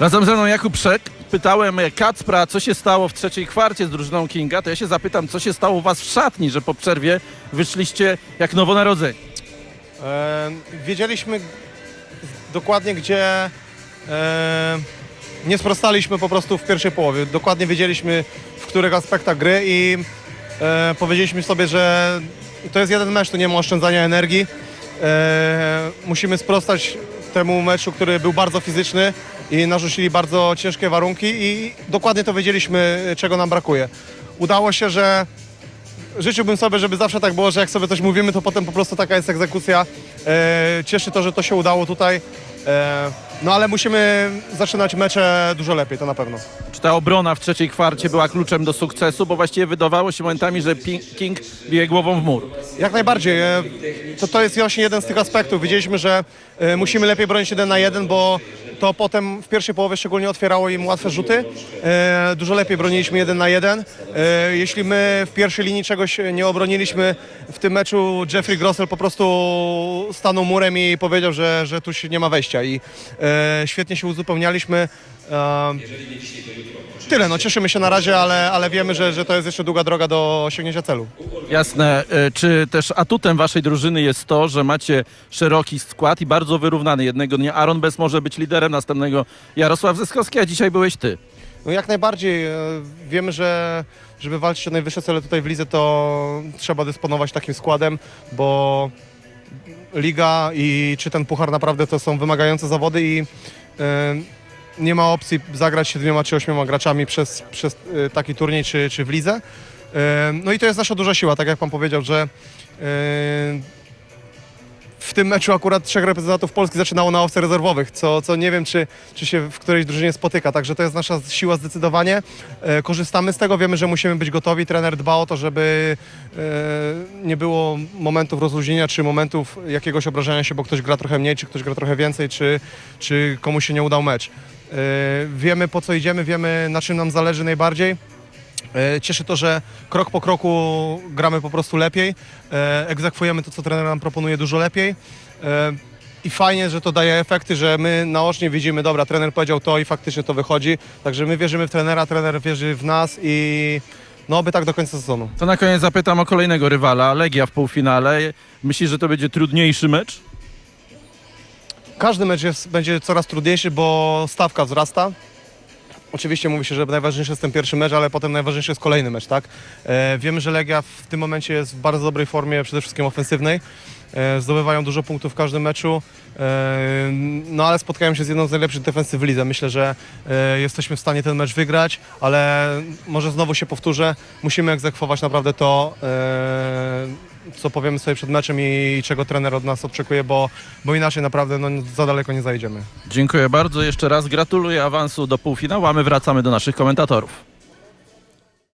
Razem ze mną Jakub Przek. Pytałem Kacpra, co się stało w trzeciej kwarcie z drużyną Kinga, to ja się zapytam, co się stało u was w szatni, że po przerwie wyszliście jak nowonarodzeni. E, wiedzieliśmy dokładnie, gdzie e, nie sprostaliśmy po prostu w pierwszej połowie. Dokładnie wiedzieliśmy, w których aspektach gry i e, powiedzieliśmy sobie, że to jest jeden mecz, tu nie ma oszczędzania energii. E, musimy sprostać temu meczu, który był bardzo fizyczny i narzucili bardzo ciężkie warunki i dokładnie to wiedzieliśmy, czego nam brakuje. Udało się, że Życzyłbym sobie, żeby zawsze tak było, że jak sobie coś mówimy, to potem po prostu taka jest egzekucja. E, cieszy to, że to się udało tutaj. No ale musimy zaczynać mecze dużo lepiej, to na pewno. Czy ta obrona w trzeciej kwarcie była kluczem do sukcesu, bo właściwie wydawało się momentami, że King bije głową w mur. Jak najbardziej. e, To, to jest właśnie jeden z tych aspektów. Widzieliśmy, że e, musimy lepiej bronić jeden na jeden, bo to potem w pierwszej połowie szczególnie otwierało im łatwe rzuty. E, Dużo lepiej broniliśmy jeden na jeden. E, Jeśli my w pierwszej linii czegoś nie obroniliśmy w tym meczu, Jeffrey Grossel po prostu stanął murem i powiedział, że, że tu się nie ma wejścia i e, świetnie się uzupełnialiśmy. E, Tyle, no cieszymy się na razie, ale, ale wiemy, że, że to jest jeszcze długa droga do osiągnięcia celu. Jasne. E, Czy też atutem waszej drużyny jest to, że macie szeroki skład i bardzo wyrównany? Jednego dnia Aaron Bez może być liderem, następnego Jarosław Zyskowski, a dzisiaj byłeś ty. No jak najbardziej. e, Wiemy, że żeby walczyć o najwyższe cele tutaj w lidze, to trzeba dysponować takim składem, bo liga i czy ten puchar naprawdę to są wymagające zawody i e, nie ma opcji zagrać siedmioma czy ośmioma graczami przez, przez e, taki turniej czy, czy w lidze. E, No i to jest nasza duża siła, tak jak pan powiedział, że w tym meczu akurat trzech reprezentantów Polski zaczynało na ławce rezerwowych, co, co nie wiem, czy, czy się w którejś drużynie spotyka. Także to jest nasza siła zdecydowanie. E, korzystamy z tego, wiemy, że musimy być gotowi. Trener dba o to, żeby e, nie było momentów rozluźnienia, czy momentów jakiegoś obrażenia się, bo ktoś gra trochę mniej, czy ktoś gra trochę więcej, czy, czy komuś się nie udał mecz. E, wiemy, po co idziemy, wiemy, na czym nam zależy najbardziej. E, Cieszy to, że krok po kroku gramy po prostu lepiej, e, egzekwujemy to, co trener nam proponuje dużo lepiej e, i fajnie, że to daje efekty, że my naocznie widzimy, dobra, trener powiedział to i faktycznie to wychodzi, także my wierzymy w trenera, trener wierzy w nas i no oby tak do końca sezonu. To na koniec zapytam o kolejnego rywala, Legia w półfinale. Myślisz, że to będzie trudniejszy mecz? Każdy mecz jest, będzie coraz trudniejszy, bo stawka wzrasta. Oczywiście mówi się, że najważniejszy jest ten pierwszy mecz, ale potem najważniejszy jest kolejny mecz, tak? E, wiemy, że Legia w tym momencie jest w bardzo dobrej formie, przede wszystkim ofensywnej. E, zdobywają dużo punktów w każdym meczu, e, no ale spotkają się z jedną z najlepszych defensyw w lidze. Myślę, że e, jesteśmy w stanie ten mecz wygrać, ale może znowu się powtórzę, musimy egzekwować naprawdę to, e, co powiemy sobie przed meczem i czego trener od nas oczekuje, bo, bo inaczej naprawdę no, za daleko nie zajdziemy. Dziękuję bardzo. Jeszcze raz gratuluję awansu do półfinału, a my wracamy do naszych komentatorów.